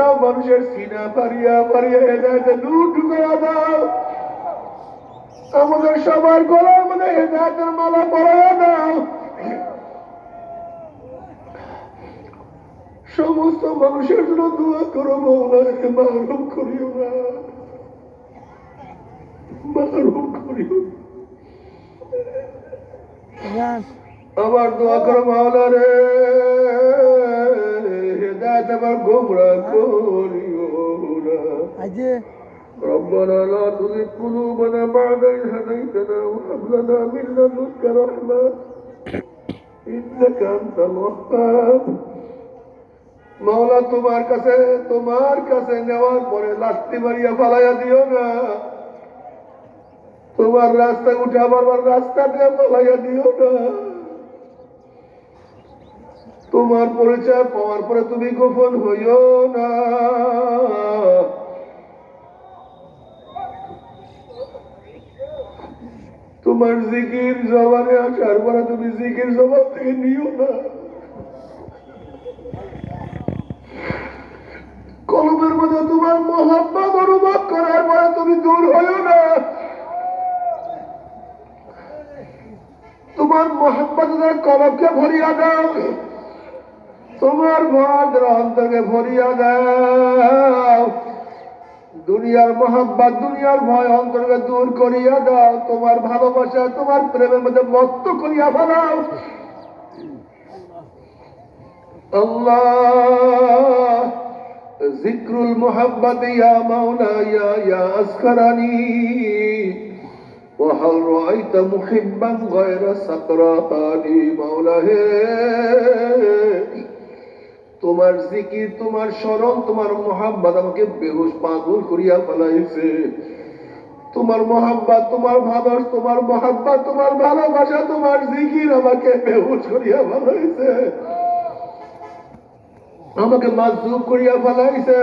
প্রত্যেকটা মানুষের সিনা পারিয়া পারিয়া হেদায়তে লুট করে দাও। আমাদের সবার গলার মধ্যে হেদায়তের মালা পরাইয়া দাও। সমস্ত মানুষের জন্য দোয়া করো মৌলাকে মাহরুম করিও না। মাহরুম করিও আবার দোয়া করো মাওলা রে হেদায়ত আবার গোমরা করিও না আজে ربنا لا تزغ قلوبنا بعد إذ هديتنا وهب لنا من لدنك رحمة إنك أنت الوهاب মাওলা তোমার কাছে তোমার কাছে নেওয়ার পরে লাঠি মারিয়া পালাইয়া দিও না তোমার রাস্তা উঠে আবার আবার রাস্তা দিয়ে পালাইয়া দিও না তোমার পরিচয় পাওয়ার পরে তুমি গোপন হইও না। তোমার জিকির জবানে আসার পরে তুমি জিকির জবান থেকে নিও না। কলমের মধ্যে তোমার মহাব্বত অনুভব করার পরে তুমি দূর হইও না। তোমার মহাব্বতের কলমকে ভরিয়া দাও। তোমার ভদ্র অন্তরকে ভরিয়া দাও দুনিয়ার মহাব্বত দুনিয়ার ভয় অন্তরকে দূর করিয়া দাও তোমার ভালোবাসা তোমার প্রেমের মধ্যে মত্ত করিয়া ফেলাও আল্লাহ জিক্রুল মোহাব্বত ইয়া মাওলা ইয়া ইয়া আসকারানি وهل رأيت محبا غير سكراني মাওলা হে তোমার জিকির, তোমার স্মরণ, তোমার মোহাব্বত আমাকে বেহুশ পাগল করিয়া ফেলাইছে। তোমার মোহাব্বত, তোমার ভাদর তোমার মোহাব্বত, তোমার ভালোবাসা, তোমার জিকির আমাকে বেহুশ করিয়া ফেলাইছে। আমাকে মাজুব করিয়া ফেলাইছে।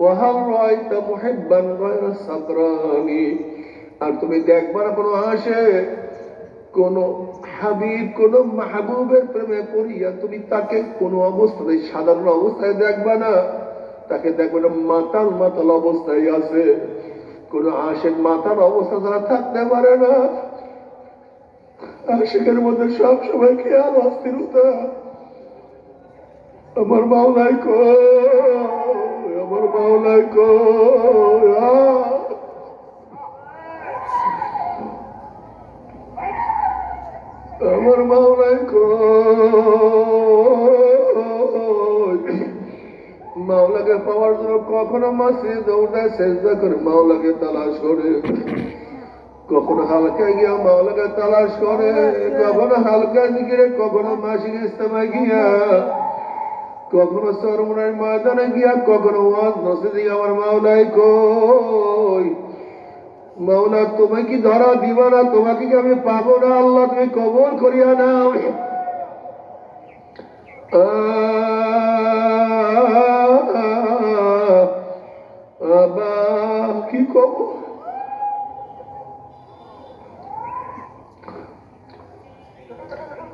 ওহাল রাইতা মুহিব্বান গায়রা সাকরানি আর তুমি দেখবার কোনো আসে কোন হাবিব কোন মাহবুবের প্রেমে পড়িয়া তুমি তাকে কোন অবস্থায়, সাধারণ অবস্থায় দেখবা না। তাকে দেখবে না মাতাল মাতাল অবস্থায় আছে। কোন আশেক মাতাল অবস্থা তারা থাকতে পারে না। আশেকের মধ্যে সব সময় খেয়াল, অস্থিরতা। আমার মাওলাই কো আমার মাওলাই কো আমার মাওলাই কো মাওলাকে পাওয়ার জন্য কখনো মাসে দৌড়ায় চেষ্টা করে মাওলাকে তালাশ করে। কখনো হালকা গিয়া মাওলাকে তালাশ করে, কখনো হালকা জিগিরে কখনো মাসিক ইস্তেমা গিয়া। কখনো সরমনের ময়দানে গিয়া, কখনো ওয়াজ নসিদি আমার মাওলাই কই? মাওলা তুমি কি ধরা দিবা না? তোমাকে কি আমি পাবো না? আল্লাহ, তুমি কবল করিয়া নাও। কি কব?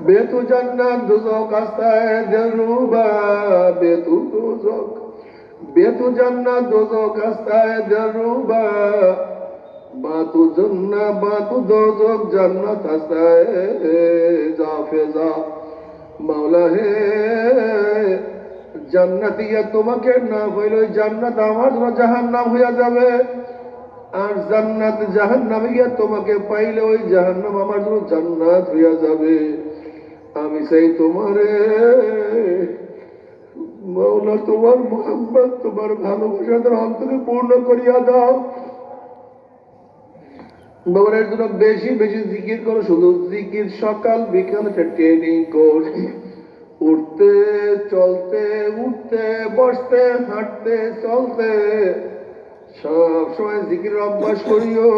বেতু জান্নাত দুজক আস্তায় দেরুবা, বেতু দুজক বেতু জান্নাত দুজক আস্তায় দেরুবা। বাতু জন্না, বাতু দোজক জান্নাত আস্তায় যা ফেজা। মাওলা হে, জান্নাত ইয়া তোমাকে না হইলে জান্নাত আমার জন্য জাহান্নাম হইয়া যাবে। আর জান্নাত জাহান্নাম ইয়া তোমাকে পাইলে ওই জাহান্নাম আমার জন্য জান্নাত হইয়া যাবে। আমি সেই তোমারে, মাওলা তোমার মোহাম্মদ তোমার ভালোবাসা অন্তরে পূর্ণ করিয়া দাও। বাবার জন্য বেশি বেশি জিকির করো, শুধু জিকির সকাল বিকাল একটা ট্রেনিং কর। উঠতে, চলতে, উঠতে, বসতে, হাঁটতে, চলতে, সব সময় জিকির অভ্যাস করিও।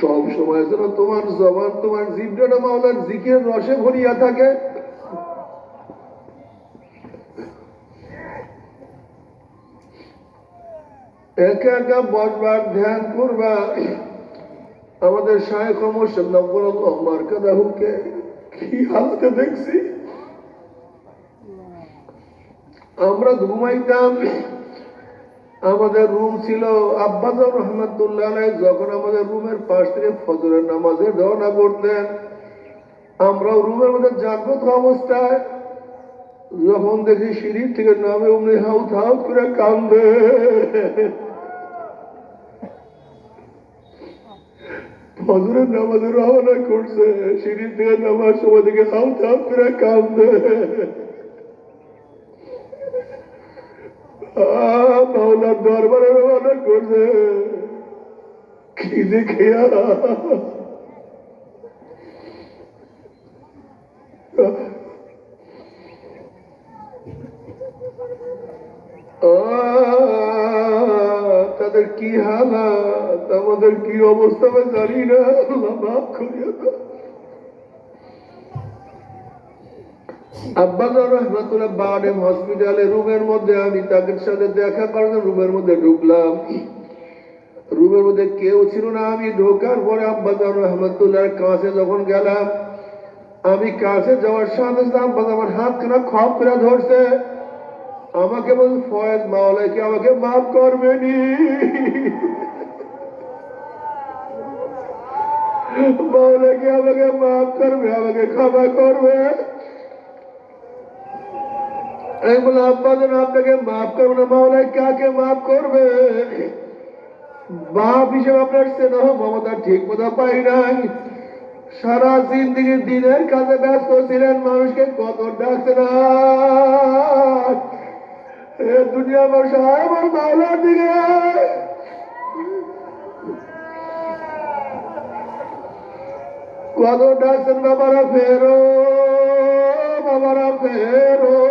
সব সময় যেন তোমার জবান, তোমার জিব্রাটা মাওলার জিকির রসে ভরিয়া থাকে। একা একা বসবার ধ্যান করবা আমাদের শায়েখ মোর্শেদ নব্বর মার্কাদাহুকে কি হালতে দেখছি? আমরা ঘুমাইতাম, আমাদের রুম ছিল আব্বাজার রহমতুল্লাহ যখন আমাদের রুমের পাশ থেকে ফজরের নামাজে রওনা করতেন। আমরাও রুমের মধ্যে জাগ্রত অবস্থায়, যখন দেখি সিঁড়ি থেকে নামে অমনি হাউ থাউ করে কান্দে ফজরের নামাজে রওনা করছে সিঁড়ি থেকে নামার সময় থেকে হাউ থাউ করে মাওলার দরবারে রওনা করছে। কি যে খেয়া। আহ, তাদের কি হালাত? আমাদের কি অবস্থা আমি জানি না। আল্লাহ মাফ করিয়া আমার হাত খানা খপ করে ধরছে। আমাকে বল ফয়েজ মাওলাই আমাকে মাফ করবেনি মাওলা আমাকে মাফ করবে? আমাকে ক্ষমা করবে? আমি বললাম, আব্বা আপনাকে মাফ করবে না মাওলাই কাকে মাফ করবে? বাপ হিসেবে আপনার স্নেহ মমতা ঠিক মতো পাই নাই। সারা জিন্দিগি দিনের কাজে ব্যস্ত ছিলেন, মানুষকে কত ডাকছে না। दुनिया भाती फेरोरा फेरो।